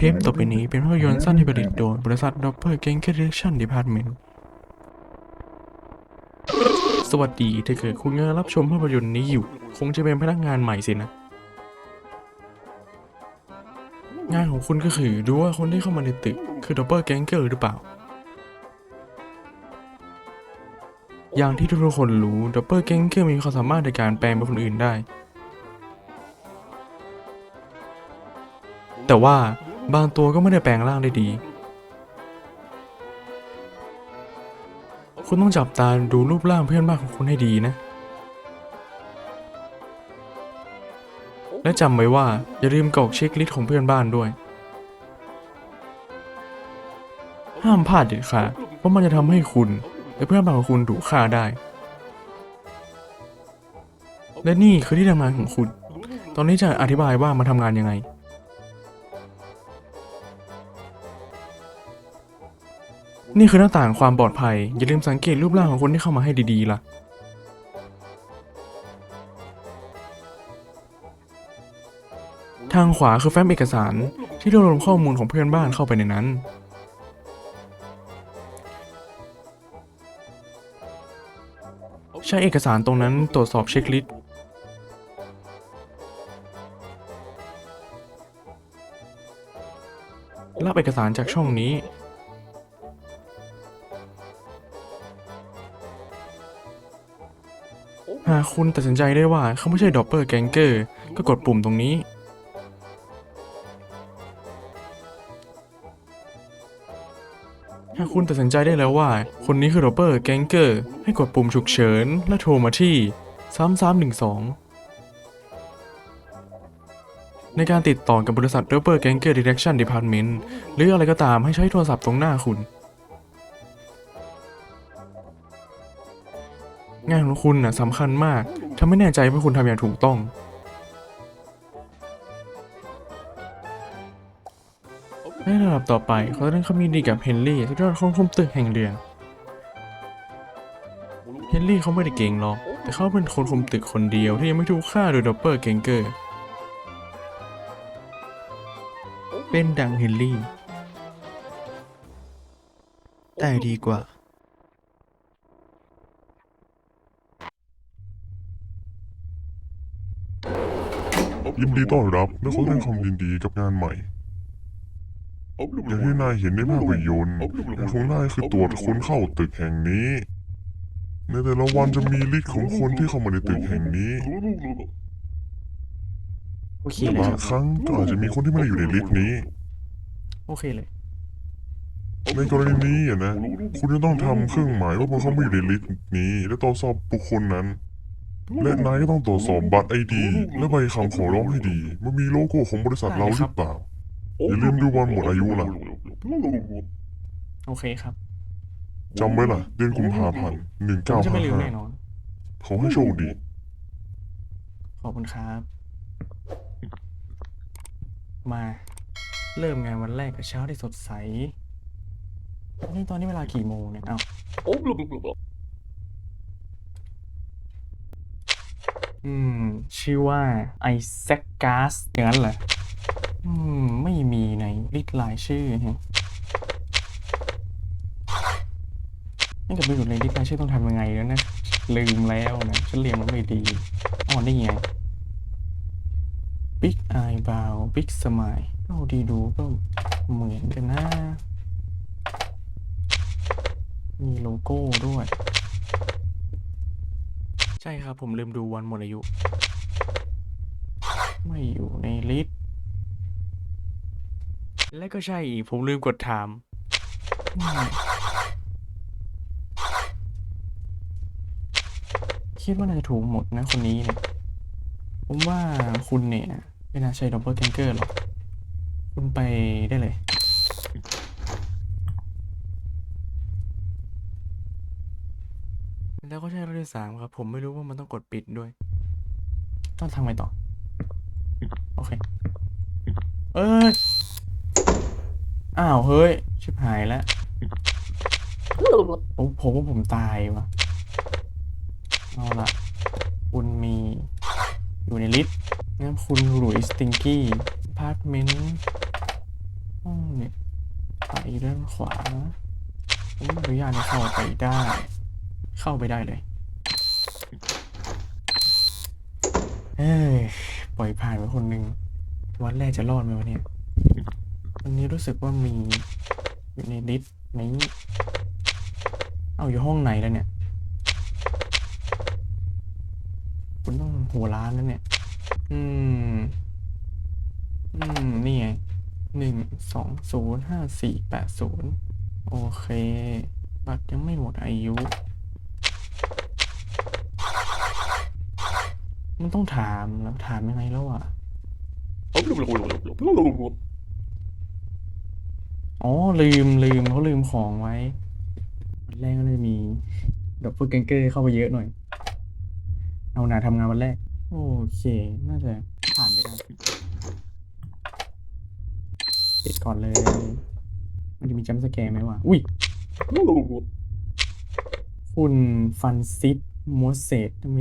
เทปต่อไปนี้เป็นภาพยนตร์สั้นที่ผลิตโดยบริษัท Dopper g a n g Direction Department สวัสดีถ้าเกิดคุณกำลังรับชมภาพยนตร์นี้อยู่ คงจะเป็นพนักงานใหม่สินะ งานของคุณก็คือดูว่าคนที่เข้ามาในตึก คือ Dopper g a n g หรือเปล่า อย่างที่ทุกคนรู้ Dopper g a n g มีความสามารถในการแปลงเป็นคนอื่นได้ แต่ว่า บางตัวก็ไม่ได้แปลงร่างได้ดี คุณต้องจับตาดูรูปร่างเพื่อนบ้านของคุณให้ดีนะ และจำไว้ว่าอย่าลืมกรอกเช็คลิสต์ของเพื่อนบ้านด้วย ห้ามพลาดเด็ดขาดเพราะมันจะทำให้คุณและเพื่อนบ้านของคุณถูกฆ่าได้ และนี่คือที่ทำงานของคุณ ตอนนี้จะอธิบายว่ามันทำงานยังไง นี่คือหน้าต่างความปลอดภัย อย่าลืมสังเกตรูปร่างของคนที่เข้ามาให้ดีๆล่ะ ทางขวาคือแฟ้มเอกสารที่รวบรวมข้อมูลของเพื่อนบ้านเข้าไปในนั้น ใช้เอกสารตรงนั้นตรวจสอบเช็คลิสต์รับเอกสารจากช่องนี้ หากคุณตัดสินใจได้ว่าเขาไม่ใช่ดอปเปอร์แกงเกอร์ ก็กดปุ่มตรงนี้ หากคุณตัดสินใจได้แล้วว่า คนนี้คือดอปเปอร์แกงเกอร์ ให้กดปุ่มฉุกเฉิน และโทรมาที่ 3312ในการติดต่อกับบริษัท d o p p e r g a n g e r Direction Department หรืออะไรก็ตามให้ใช้โทรศัพท์ตรงหน้าคุณ งานของคุณน่ะสำคัญมากถ้าไม่แน่ใจว่าคุณทำอย่างถูกต้อง ในระดับต่อไปเขาจะได้เข้ามีดีกับเฮนรี่ที่ยอดคนคุมตึกแห่งเดือนเฮนรี่เขาไม่ได้เก่งหรอก แต่เขาเป็นคนคุมตึกคนเดียวที่ยังไม่ถูกฆ่าโดยดอปเปอร์เกงเกอร์ เป็นดังเฮนรี่ แต่ดีกว่า ยินดีต้อนรับและขอแสดงความยินดีกับงานใหม่ อย่างที่นายเห็นในภาพยนตร์งานของนายคือตรวจค้นเข้าตึกแห่งนี้ ในแต่ละวันจะมีลิสต์ของคนที่เข้ามาในตึกแห่งนี้โอเคเลยบาคงรับครั้งก็อาจจะมีคนที่ไม่ได้อยู่ในลิสต์นี้ โอเคเลย ในกรณีนี้อะนะ คุณจะต้องทำเครื่องหมายว่าพวกเขาไม่อยู่ในลิสต์นี้ และตรวจสอบบุคคลนั้น และนายก็ต้องตรวจสอบบัตรไอดีและใบคำขอร้องให้ดีว่ามีโลโก้ของบริษัทเราหรือเปล่า อย่าลืมดูวันหมดอายุล่ะ โอเคครับจำไว้ล่ะ เดือนกุมภาพันธ์หนึ่งผมเก้าจะห้าไม่ลืมห้าแน่นอน ขอให้โชคดี ขอบคุณครับ มาเริ่มงานวันแรกกับเช้าที่สดใส นี่ตอนนี้เวลากี่โมงเนี่ย เอ้าอื ม ชื่อว่าไอแซคกาสอย่างนั้นเหรออืม ไม่มีในลิสต์รายชื่อแฮะนี่กับไปอยู่ในลิสต์รายชื่อต้องทำยังไงแล้วนะ ลืมแล้วนะ ฉันเรียนมันไม่ดีอ๋อนี่ไง Big Eyebrow Big Smile เอาดีดูก็เหมือนกันนะ มีโลโก้ด้วย ช่ครับ ผมลืมดูวันหมดอายุ ไม่อยู่ในลิสต์และก็ใช่อีก ผมลืมกดถามคิดว่าน่าจะถูกหมดนะคนนี้เนี่ย ผมว่าคุณเนี่ย ไม่น่าใช่ดับเบิลแกงเกอร์หรอก คุณไปได้เลย แล้วก็ใช่รอบ ที่สามครับ ผมไม่รู้ว่ามันต้องกดปิดด้วย ต้องทำไงต่อ โอเค เอ้ย อ้าว เฮ้ย ชิบหายแล้วผมผมว่าผมตายวะเอาละคุณมีอยู่ในลิสต์งั้นคุณหลุยสติงกี้พาร์ทเมนต์ไปด้านขวาผมอนุญาตให้เข้าไปได้ เข้าไปได้เลย เอ้ยปล่อยผ่านไปคนหนึ่งวันแรกจะรอดไหมวะเนี่ยวันนี้รู้สึกว่ามีอยู่ในลิสต์นี้เอาอยู่ห้องไหนแล้วเนี่ย คุณต้องหัวล้านแล้วเนี่ย อืม อืม นี่ไงหนึ่งสองศูนย์ห้าสี่แปดศูนย์โอเค บัตรยังไม่หมดอายุ มันต้องถามแล้วถามยังไงแล้วอะอ๋อลืมลืมเขาลืมของไว้วันแรกก็เลยมีดอกพุดแกงเกอร์เข้าไปเยอะหน่อย เอาหนาทำงานวันแรก โอเค น่าจะผ่านไปได้ปิดก่อนเลย มันจะมีจัมป์สแกร์ไหมวะ อุ้ยคุณฟันซิดมอสเซตทำไม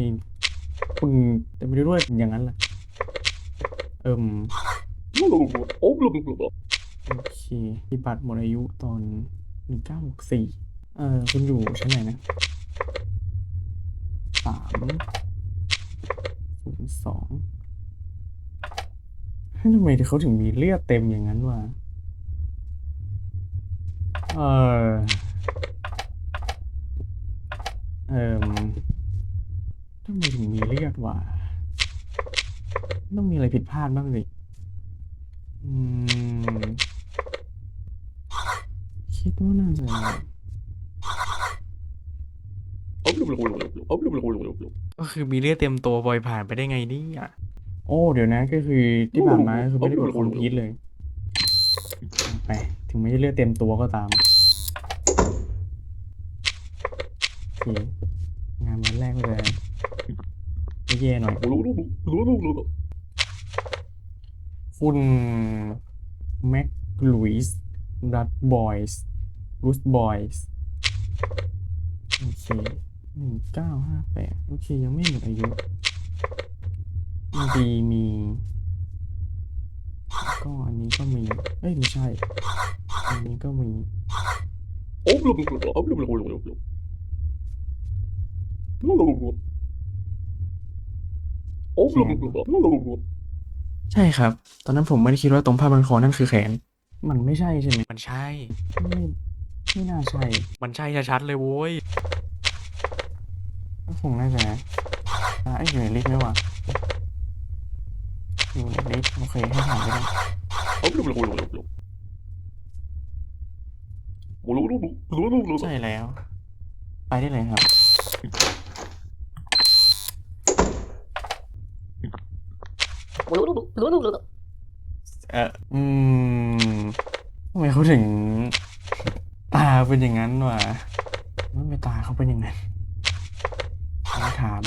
คุณจะไม่ได้ด้วยอย่างนั้นล่ะเอิ่มโอเคที่บัตรหมดอายุตอนหนึ่งเก้าหกสี่เออคุณอยู่ชั้นไหนนะสามศูนย์สองทำไมเขาถึงมีเลือดเต็มอย่างนั้นวะเออเอ่ม วะต้องมีอะไรผิดพลาดบ้างสิอืมคิดว่าน่าจะก็คือมีเลือดเต็มตัวปล่อยผ่านไปได้ไงเนี่ยโอ้ เดี๋ยวนะก็คือที่ผ่านมาก็คือไม่ได้กดคอมพิวเลย ไป ถึงไม่ได้เลือดเต็มตัวก็ตามโอเคงานวันแรกก็เลยไม่ แย่หน่อยคุณแม็กลุยส์รัดบอยส์รูสบอยส์โอเคหนึ่งเก้าห้าแปดโอเค ยังไม่หมดอายุดีมี ก็อันนี้ก็มี เอ้ย ไม่ใช่ อันนี้ก็มี ใช่ครับ ตอนนั้นผมไม่ได้คิดว่าตรงผ้าบันคอนั่นคือแขน มันไม่ใช่ใช่ไหมมันใช่ ไม่ไม่น่าใช่ มันใช่ชัดๆเลยโว้ยก็คงน่าจะอะไอ้ยอยู่ในลิฟต์ไหมวะอยู่ในลิฟต์โอเคให้ผ่านไปได้ใช่แล้ว ไปได้เลยครับ เอออืมทำไมเขาถึง ตาเป็นอย่างนั้นวะทำไมตาเขาเป็นอย่างนั้นลองถาม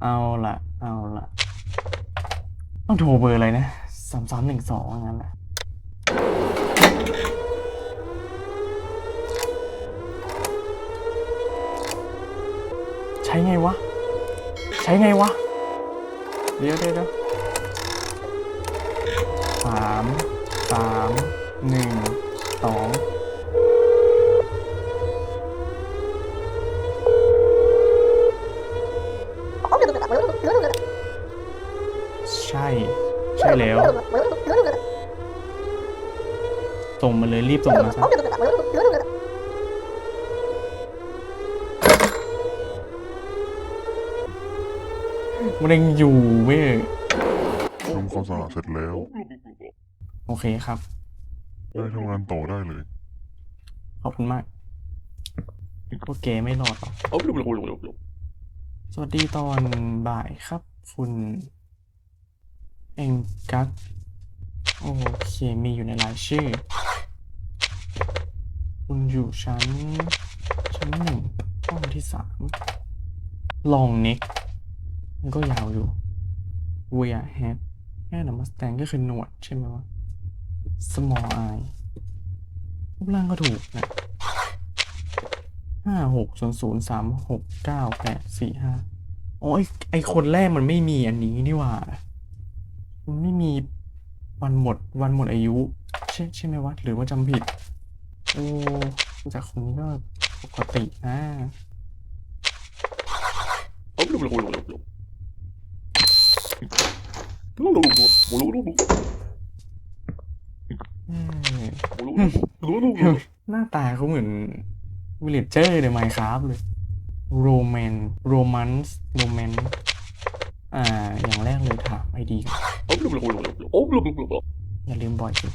เอาละเอาละต้องโทรเบอร์อะไรนะสามสามหนึ่งสองงั้นแหละ ใช้ไงวะ ใช้ไงวะเดี๋ยวเดี๋ยวเดี๋ยวสามสามหนึ่งสองใช่ ใช่แล้ว ส่งมาเลยรีบส่งมาซะ มันยังอยู่เว้ยทำความสะอาดเสร็จแล้วโอเคครับ ได้ทำงานต่อได้เลย ขอบคุณมากพวกแกไม่รอดหรอกสวัสดีตอนบ่ายครับ คุณเองกัสโอเค มีอยู่ในรายชื่อ คุณอยู่ชั้น ชั้นหนึ่งห้องที่สามลองเน็ก มันก็ยาวอยู่ wear hat แค่นมัสแตงก็คือหนวดใช่ไหมวะ small eye รูปร่างก็ถูกนะห้าหกศูนย์ศูนย์สามหกเก้าแปดสี่ห้าโอ้ยไอคนแรกมันไม่มีอันนี้นี่หว่า มันไม่มีวันหมดวันหมดอายุ ใช่ใช่ไหมวะ หรือว่าจำผิด โอ้จากคนนี้ก็ปกตินะเอ้ย หน้าตาเขาเหมือนวิลเลจเจอร์ในไมค์ครับเลยโรแมนโรมันส์โรแมนอ่า อย่างแรกเลยถามไอดีก่อนอย่าลืมบ่อยสิ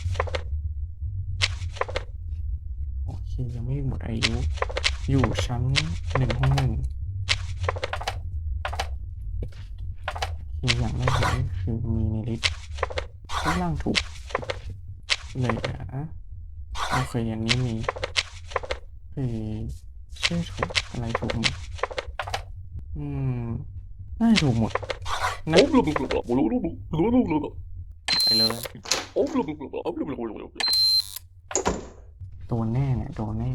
โอเค ยังไม่หมดอายุ อยู่ชั้นหนึ่งห้องหนึ่ง มีอย่างไม่เห็คือมีในลิสต์ข้างล่างถูก เลยนะโอเคอย่างนี้มีคือชื่อถูกอะไรถูกหมดอืมน่าถูกหมดนะโอ้ลุกลุกลุกลุกลุกลุกลูกลูกไปเลยโอ้ลุกลุกลุกลุกลุกลูกลูกโดนแน่เนี่ยตัวแน่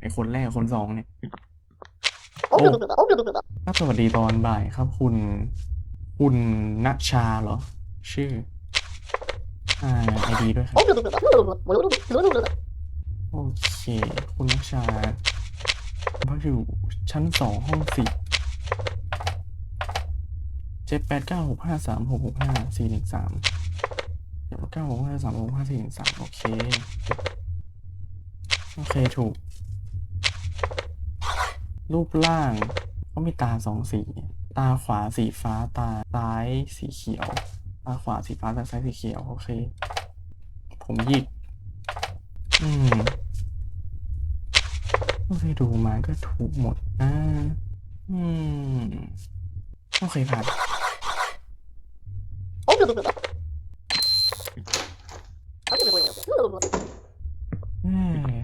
ไอคนแรกคนสองเนี่ยโอ้ครับสวัสดีตอนบ่ายครับคุณ คุณณชาเหรอ ชื่ออ่าไอดีด้วยครับ โอเค คุณนัชาพักอยู่ชั้นสองห้องสี่เจ็ดแปดเก้าหกห้าสามหกหกห้าสี่หนึ่งสามเจ็ดแปดเก้าหกห้าสามหกห้าสี่หนึ่งสามโอเค โอเคถูก รูปร่างเขามีตาสองสี ตาขวาสีฟ้าตาซ้ายสีเขียว ตาขวาสีฟ้าตาซ้ายสีเขียว โอเค ผมหยิกอืมโอเคดูมาก็ถูกหมดนะอืม โอเคผ่าน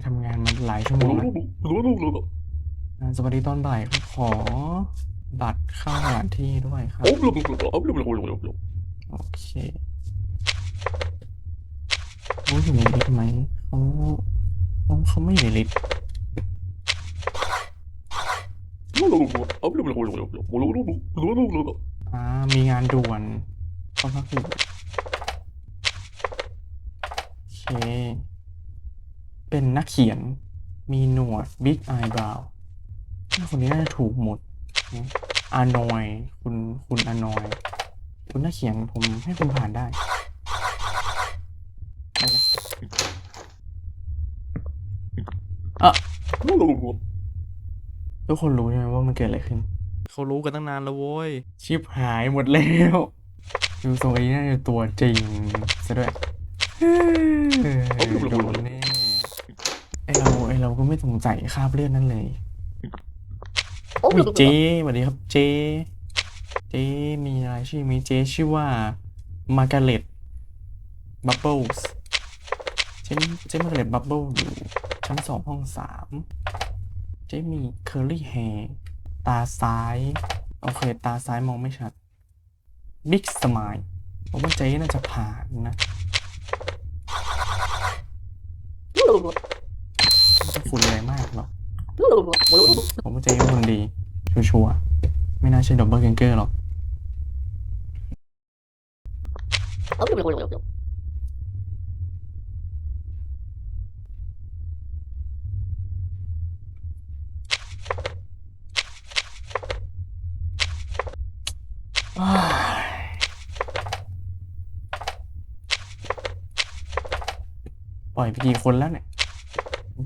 ทำงานมาหลายชั่วโมงแล้วสวัสดีตอนบ่ายขอ บัตรเข้าสถานที่ด้วยครับ โอเคเขาอยู่ในลิสต์ไหมเขาเขาเขาไม่อยู่ในลิสต์อ่ามีงานด่วนเขาพักอยู่โอเค เป็นนักเขียนมีหนวดบิ๊กไอบราวคนนี้น่าจะถูกหมด อานอย คุณคุณอานอย คุณนักเขียนผมให้คุณผ่านได้ไปเลยอะทุกคนรู้ใช่ไหมว่ามันเกิดอะไรขึ้น เขารู้กันตั้งนานแล้วโว้ย ชิปหายหมดแล้วดูทรงไอ้นี่น่าจะตัวจริงซะด้วยเฮ้ยโดนแน่ไอเราไอเราก็ไม่สงสัยคราบเลือดนั่นเลย อุ้ยเจสวัสดีครับเจเจมีอะไรชื่อมีเจชื่อว่ามาร์กาเร็ตบับเบิลส์เจเจมาร์กาเร็ตบับเบิลอยู่ชั้นสองห้องสามเจ๊มีเคอร์ลี่แฮร์ตาซ้าย โอเค ตาซ้ายมองไม่ชัดบิ๊กสมายผมว่าเจ๊น่าจะผ่านนะไม่ต้องฝุ่นอะไรมากหรอก ผมว่าเจ๊เป็นคนดี ชัวร์ๆไม่น่าใช่ดับเบิลเกนเกอร์หรอก ปล่อยไปกี่คนแล้วเนี่ย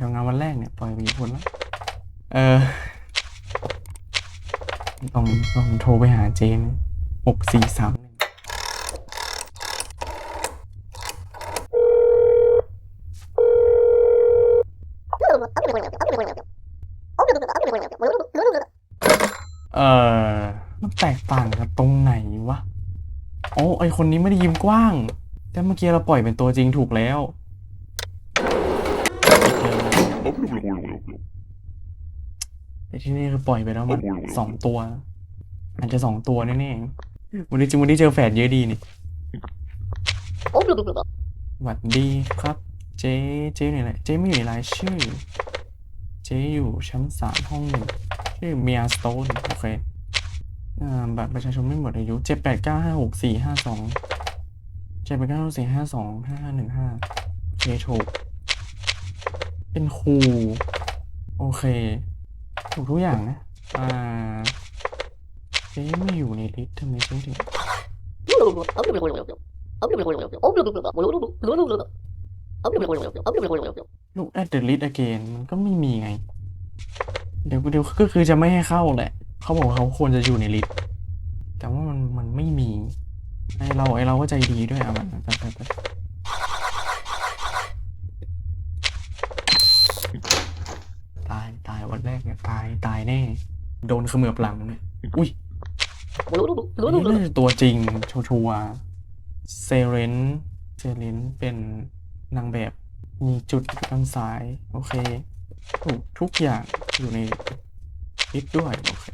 ทำงานวันแรกเนี่ย ปล่อยไปกี่คนแล้ว เออต้องต้องโทรไปหาเจนหกสี่สามหนึ่งเออมันแตกต่างกันตรงไหนวะ โอ้ไอคนนี้ไม่ได้ยิ้มกว้าง แต่เมื่อกี้เราปล่อยเป็นตัวจริงถูกแล้วแต่ ที่นี่คือปล่อยไปแล้วมันสองตัว อาจจะสองตัวแน่ๆวันนี้จริงวันนี้เจอแฝดเยอะดีนี่หวัดดีครับ เจ๊เจ๊อยู่ไหนเจ๊ไม่อยู่ในรายชื่อ เจ๊อยู่ชั้นสามห้องหนึ่งชื่อเมียสโตนโอเคอ่าบัตรประชาชนไม่หมดอายุเจ็ดแปดเก้าห้าหกสี่ห้าสองจ็ดแปดเก้าสี่ห้าสองห้าห้าหนึ่งห้าโอเคถูกเป็นครูโอเค ถูกทุกอย่างนะ อ่าเจ๊ไม่อยู่ในลิสต์ทำไมเจ๊ถึงลูก at the list again มันก็ไม่มีไง เดี๋ยวเดี๋ยวก็คือจะไม่ให้เข้าแหละ เขาบอกว่าเขาควรจะอยู่ในลิสต์แต่ว่ามันมันไม่มีไอเราไอเราก็ใจดีด้วยอะมันไปไปไปตายตายวันแรกเนี่ย ตายตายแน่ โดนเขมือบหลังเนี่ยอุ้ยนี่น่าจะตัวจริงชัวร์เซเรนเซเรนเป็นนางแบบมีจุดทางซ้าย โอเคถูกทุกอย่างอยู่ในลิสต์ด้วย โอเค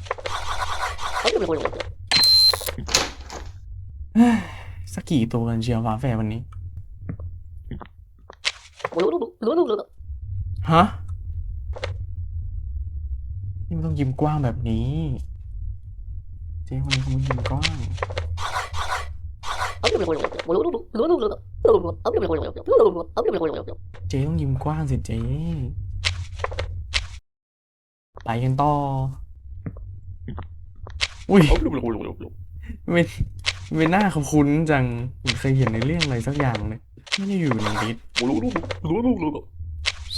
เฮ้ยสักกี่ตัวกันเชียวฝาแฝดวันนี้ ฮะนี่มัน ต้องยิ้มกว้างแบบนี้ เจ๊คนนี้เขาไม่ยิ้มกว้าง เจ๊ต้องยิ้มกว้างสิเจ๊ไปกันต่อ อุ้ยเป็นเป็นหน้าเขาคุ้นจังผมเคยเห็นในเรื่องอะไรสักอย่างเลยไม่ได้อยู่ในลิสต์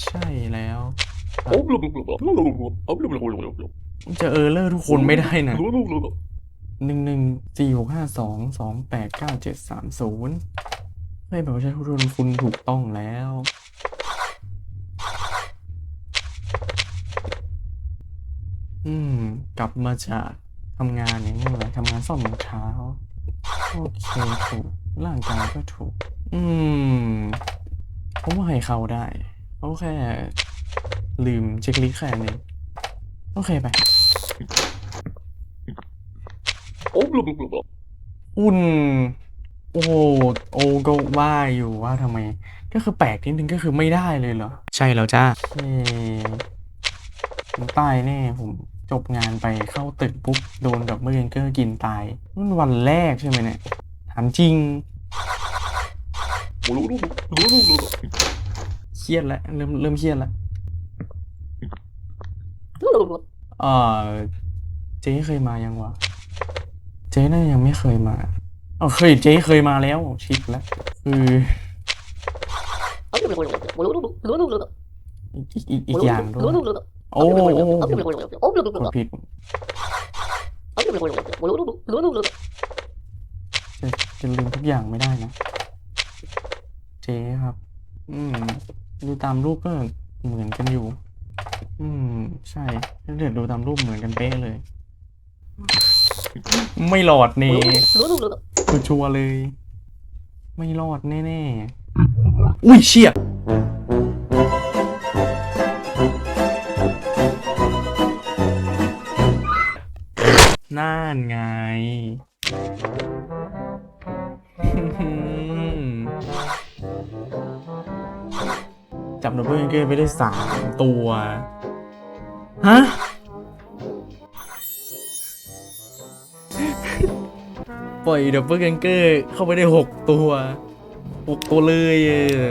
ใช่แล้ว จะเออเลอร์ทุกคนไม่ได้นะหนึ่งหนึ่งสี่หกห้าสองสองแปดเก้าเจ็ดสามศูนย์ไม่แบบว่าใช้ทุกคนคุณถูกต้องแล้วอืม กลับมาจากทำงานอย่างนี้เลยทำงานซ่อมรองเท้าโอเคถูกร่างกายก็ถูก อืมผมว่าให้เขาได้เขาแค่ ลืมเช็คลิสต์แค่นี้นโอเคไปอุ่น โอ้โหโอ้ก็ว่าอยู่ว่าทำไม ก็คือแปลกนิดนึงก็คือไม่ได้เลยเหรอ ใช่แล้วจ้าเฮ้ผมตายแน่ผมจบงานไปเข้าตึกปุ๊บ โดนดับเบิลเกอร์กินตายนั่นวันแรกใช่ไหมเนี่ยถามจริงเครียดแล้วเริ่มเริ่มเครียดแล้ว เออเจ๊เคยมายังวะ เจ๊น่าจะยังไม่เคยมาเออเคยเจ๊เคยมาแล้วชิปแล้วคืออีกอีกอีกอย่างด้วยโอ้โอ้โอ้กดผิดจะจะลืมทุกอย่างไม่ได้นะ เจ๊ครับ อืมดูตามรูปก็เหมือนกันอยู่อืม ใช่ถ้าเกิดดูตามรูปเหมือนกันเป๊ะเลย ไม่หลอดเน่คือชัวร์เลย ไม่รอดแน่ๆ อุ้ยเชี่ยน่านไง จับดับเบิลเกอร์ไปได้สามตัว ฮะ ปล่อยดับเบิลเกอร์เข้าไปได้หกตัวหกตัวเลยเออ